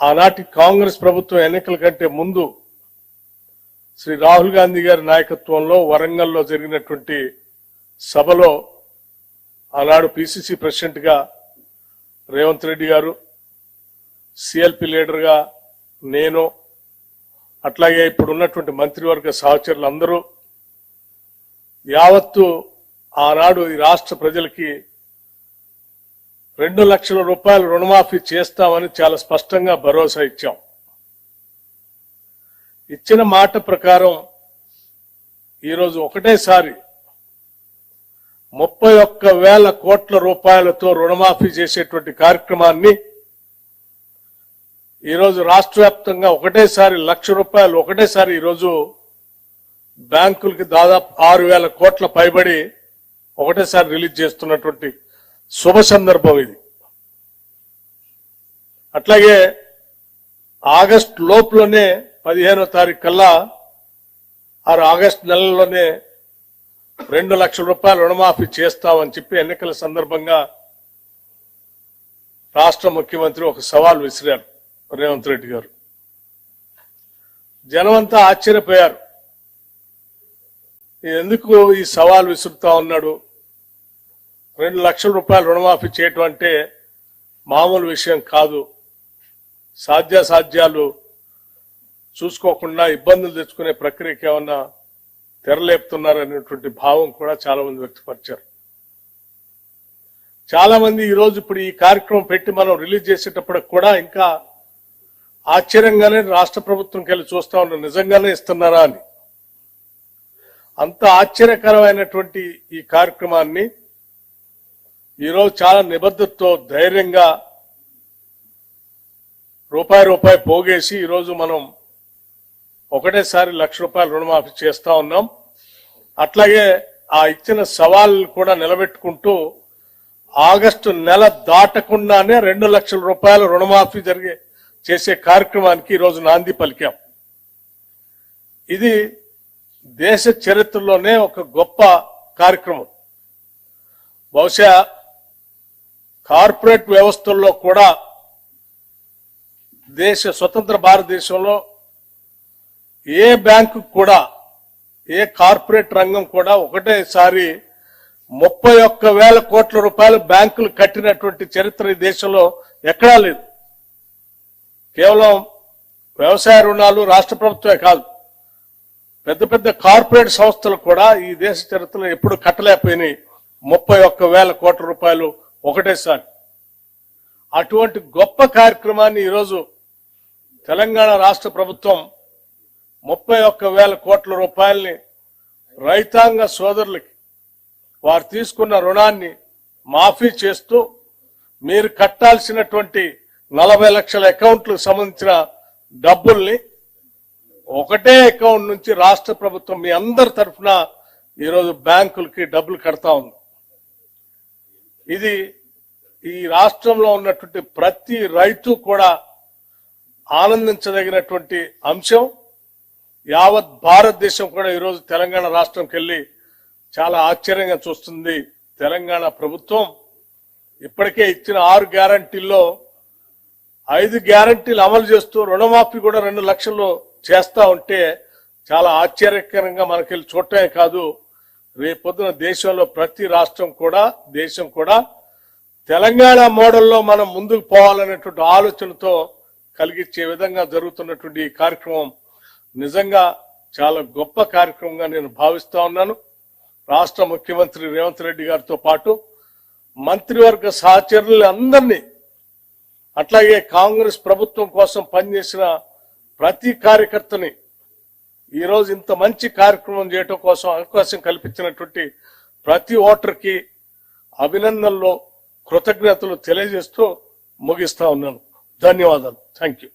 ఆనాటి కాంగ్రెస్ ప్రభుత్వం ఎన్నికల కంటే ముందు శ్రీ రాహుల్ గాంధీ గారి నాయకత్వంలో వరంగల్లో జరిగినటువంటి సభలో ఆనాడు పిసిసి ప్రెసిడెంట్గా రేవంత్ రెడ్డి గారు సిఎల్పి లీడర్గా నేను అట్లాగే ఇప్పుడు ఉన్నటువంటి మంత్రివర్గ సహచరులు అందరూ యావత్తు ఆనాడు ఈ రాష్ట్ర ప్రజలకి రెండు లక్షల రూపాయలు రుణమాఫీ చేస్తామని చాలా స్పష్టంగా భరోసా ఇచ్చాం. ఇచ్చిన మాట ప్రకారం ఈరోజు ఒకటేసారి ముప్పై ఒక్క వేల కోట్ల రూపాయలతో రుణమాఫీ చేసేటువంటి కార్యక్రమాన్ని ఈరోజు రాష్ట్ర వ్యాప్తంగా ఒకటేసారి లక్ష రూపాయలు ఒకటేసారి ఈరోజు బ్యాంకులకి దాదాపు ఆరు వేల కోట్ల పైబడి ఒకటేసారి రిలీజ్ చేస్తున్నటువంటి శుభ సందర్భం ఇది. అట్లాగే ఆగస్ట్ లోపులోనే పదిహేనో తారీఖు కల్లా ఆరు ఆగస్ట్ నెలలోనే రెండు లక్షల రూపాయలు రుణమాఫీ చేస్తామని చెప్పి ఎన్నికల సందర్భంగా రాష్ట్ర ముఖ్యమంత్రి ఒక సవాల్ విసిరారు రేవంత్ రెడ్డి గారు. జనమంతా ఆశ్చర్యపోయారు. ఎందుకు ఈ సవాల్ విసురుతా ఉన్నాడు? రెండు లక్షల రూపాయలు రుణమాఫీ చేయటం అంటే మామూలు విషయం కాదు. సాధ్యాసాధ్యాలు చూసుకోకుండా ఇబ్బందులు తెచ్చుకునే ప్రక్రియకి ఏమన్నా తెరలేపుతున్నారనేటువంటి భావం కూడా చాలా మంది వ్యక్తపరిచారు. చాలా మంది ఈ రోజు ఇప్పుడు ఈ కార్యక్రమం పెట్టి మనం రిలీజ్ చేసేటప్పుడు కూడా ఇంకా ఆశ్చర్యంగానే రాష్ట్ర ప్రభుత్వంకి వెళ్ళి చూస్తా ఉన్నాం నిజంగానే ఇస్తున్నారా అని. అంత ఆశ్చర్యకరమైనటువంటి ఈ కార్యక్రమాన్ని ఈరోజు చాలా నిబద్ధతతో ధైర్యంగా రూపాయి రూపాయి పోగేసి ఈరోజు మనం ఒకటేసారి లక్ష రూపాయలు రుణమాఫీ చేస్తా ఉన్నాం. అట్లాగే ఆ ఇచ్చిన సవాళ్ళు కూడా నిలబెట్టుకుంటూ ఆగస్టు నెల దాటకుండానే రెండు లక్షల రూపాయల రుణమాఫీ జరిగే చేసే కార్యక్రమానికి ఈరోజు నాంది పలికాం. ఇది దేశ చరిత్రలోనే ఒక గొప్ప కార్యక్రమం. బహుశా కార్పొరేట్ వ్యవస్థల్లో కూడా దేశ స్వతంత్ర భారతదేశంలో ఏ బ్యాంకు కూడా ఏ కార్పొరేట్ రంగం కూడా ఒకటేసారి ముప్పై ఒక్క వేల కోట్ల రూపాయలు బ్యాంకులు కట్టినటువంటి చరిత్ర ఈ దేశంలో ఎక్కడా లేదు. కేవలం వ్యవసాయ రుణాలు రాష్ట్ర ప్రభుత్వమే కాదు పెద్ద పెద్ద కార్పొరేట్ సంస్థలు కూడా ఈ దేశ చరిత్రలో ఎప్పుడు కట్టలేకపోయినాయి. ముప్పై ఒక్క వేల కోట్ల రూపాయలు ఒకటేసారి. అటువంటి గొప్ప కార్యక్రమాన్ని ఈరోజు తెలంగాణ రాష్ట్ర ప్రభుత్వం ముప్పై ఒక్క వేల కోట్ల రూపాయల్ని రైతాంగ సోదరులకి వారు తీసుకున్న రుణాన్ని మాఫీ చేస్తూ మీరు కట్టాల్సినటువంటి నలభై లక్షల అకౌంట్లకు సంబంధించిన డబ్బుల్ని ఒకటే అకౌంట్ నుంచి రాష్ట్ర ప్రభుత్వం మీ అందరి తరఫున ఈరోజు బ్యాంకులకి డబ్బులు కడతా ఉంది. ఇది ఈ రాష్ట్రంలో ఉన్నటువంటి ప్రతి రైతు కూడా ఆనందించదగినటువంటి అంశం. యావత్ భారతదేశం కూడా ఈరోజు తెలంగాణ రాష్ట్రంకి వెళ్ళి చాలా ఆశ్చర్యంగా చూస్తుంది తెలంగాణ ప్రభుత్వం. ఇప్పటికే ఇచ్చిన ఆరు గ్యారంటీల్లో ఐదు గ్యారంటీలు అమలు చేస్తూ రుణమాఫీ కూడా రెండు లక్షలు చేస్తా ఉంటే చాలా ఆశ్చర్యకరంగా మనకెళ్ళి చూడటమే కాదు. రేపొద్దున దేశంలో ప్రతి రాష్ట్రం కూడా దేశం కూడా తెలంగాణ మోడల్లో మనం ముందుకు పోవాలనేటువంటి ఆలోచనతో కలిగించే విధంగా జరుగుతున్నటువంటి ఈ కార్యక్రమం నిజంగా చాలా గొప్ప కార్యక్రమంగా నేను భావిస్తా ఉన్నాను. రాష్ట్ర ముఖ్యమంత్రి రేవంత్ రెడ్డి గారితో పాటు మంత్రివర్గ సహచరులు అందరినీ అట్లాగే కాంగ్రెస్ ప్రభుత్వం కోసం పనిచేసిన ప్రతి కార్యకర్తని ఈ రోజు ఇంత మంచి కార్యక్రమం చేయటం కోసం అవకాశం కల్పించినటువంటి ప్రతి ఓటర్కి అభినందనలు కృతజ్ఞతలు తెలియజేస్తూ ముగిస్తా ఉన్నాను. ధన్యవాదాలు. Thank you